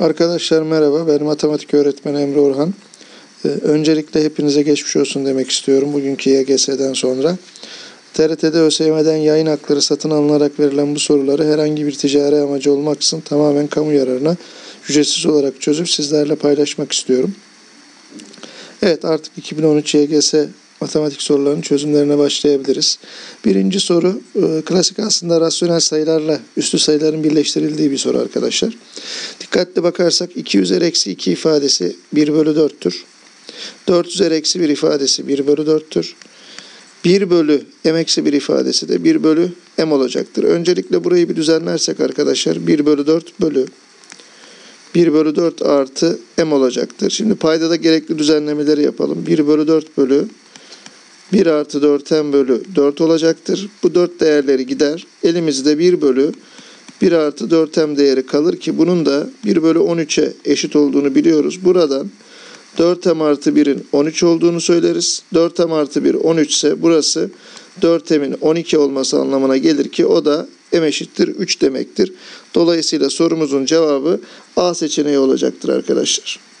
Arkadaşlar merhaba, ben matematik öğretmeni Emre Orhan. Ee, öncelikle hepinize geçmiş olsun demek istiyorum bugünkü YGS'den sonra. TRT'de ÖSYM'den yayın hakları satın alınarak verilen bu soruları herhangi bir ticari amacı olmaksızın tamamen kamu yararına ücretsiz olarak çözüp sizlerle paylaşmak istiyorum. Evet artık 2013 YGS matematik sorularının çözümlerine başlayabiliriz. Birinci soru e, klasik aslında rasyonel sayılarla üstü sayıların birleştirildiği bir soru arkadaşlar. Dikkatli bakarsak 2 üzeri eksi 2 ifadesi 1 bölü 4'tür. 4 üzeri eksi 1 ifadesi 1 bölü 4'tür. 1 bölü m eksi 1 ifadesi de 1 bölü m olacaktır. Öncelikle burayı bir düzenlersek arkadaşlar 1 bölü 4 bölü 1 bölü 4 artı m olacaktır. Şimdi paydada gerekli düzenlemeleri yapalım. 1 bölü 4 bölü 1 artı 4 m bölü 4 olacaktır. Bu 4 değerleri gider. Elimizde 1 bölü 1 artı 4m değeri kalır ki bunun da 1 bölü 13'e eşit olduğunu biliyoruz. Buradan 4m artı 1'in 13 olduğunu söyleriz. 4m artı 1 13 ise burası 4m'in 12 olması anlamına gelir ki o da m eşittir 3 demektir. Dolayısıyla sorumuzun cevabı A seçeneği olacaktır arkadaşlar.